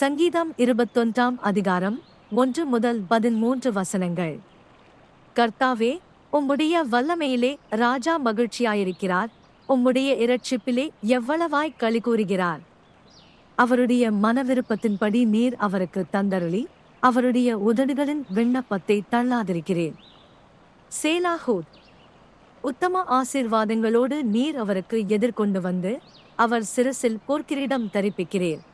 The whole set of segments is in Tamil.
சங்கீதம் இருபத்தொன்றாம் அதிகாரம் ஒன்று முதல் பதிமூன்று வசனங்கள். கர்த்தாவே உம்முடைய வல்லமையிலே ராஜா மகிழ்ச்சியாயிருக்கிறார். உம்முடைய இரட்சிப்பிலே எவ்வளவாய் களி கூறுகிறார். அவருடைய மனவிருப்பத்தின்படி நீர் அவருக்கு தந்தருளி அவருடைய உதடுகளின் விண்ணப்பத்தை தள்ளாதிருக்கிறேன். சேலாஹூத் உத்தம ஆசீர்வாதங்களோடு நீர் அவருக்கு எதிர்கொண்டு வந்து அவர் சிரசில் போர்க்கிரீடம் தரிப்பிக்கிறேன்.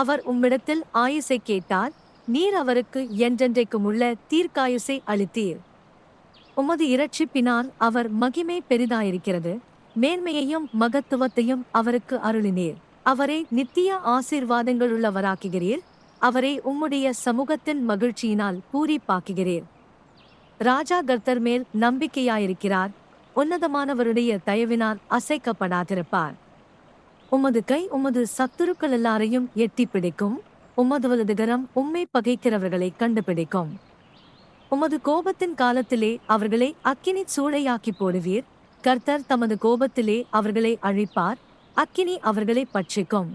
அவர் உம்மிடத்தில் ஆயுசை கேட்டார் நீர் அவருக்கு என்றென்றைக்கும் உள்ள தீர்க்காயுசை அளித்தீர். உமது இரட்சிப்பினால் அவர் மகிமை பெரிதாயிருக்கிறது மேன்மையையும் மகத்துவத்தையும் அவருக்கு அருளினீர். அவரை நித்திய ஆசீர்வாதங்களுள்ளவராக்குகிறீர் அவரை உம்முடைய சமூகத்தின் மகிழ்ச்சியினால் பூரிப்பாக்குகிறீர். ராஜா கர்த்தர் மேல் நம்பிக்கையாயிருக்கிறார் உன்னதமானவருடைய தயவினால் அசைக்கப்படாதிருப்பார். உமது கை உமது சத்துருக்கள் எல்லாரையும் எட்டி பிடிக்கும். உமது வலதுகரம் உம்மை பகைக்கிறவர்களை கண்டுபிடிக்கும். உமது கோபத்தின் காலத்திலே அவர்களை அக்கினி சூளையாக்கி போடுவீர். கர்த்தர் தமது கோபத்திலே அவர்களை அழிப்பார். அக்கினி அவர்களை பட்சிக்கும்.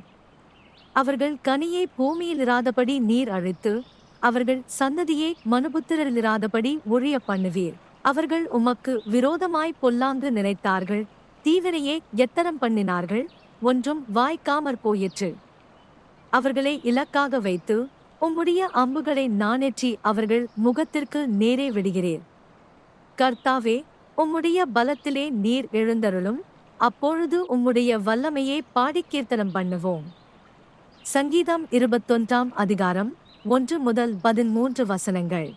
அவர்கள் கனியை பூமியில் இராதபடி நீர் அழித்து அவர்கள் சந்ததியை மனுபுத்திரரிலிராதபடி ஒழிய பண்ணுவீர். அவர்கள் உமக்கு விரோதமாய் பொல்லாங்கு நினைத்தார்கள். தீவினையை எத்தனம் பண்ணினார்கள்? ஒன்றும் வாய்க்காமற் போயிற்று. அவர்களை இலக்காக வைத்து உம்முடைய அம்புகளை நாணேற்றி அவர்கள் முகத்திற்கு நேரே விடுகிறீர். கர்த்தாவே உம்முடைய பலத்திலே நீர் எழுந்தருளும் அப்பொழுது உம்முடைய வல்லமையை பாடிக்கீர்த்தனம் பண்ணுவோம். சங்கீதம் இருபத்தொன்றாம் அதிகாரம் ஒன்று முதல் பதிமூன்று வசனங்கள்.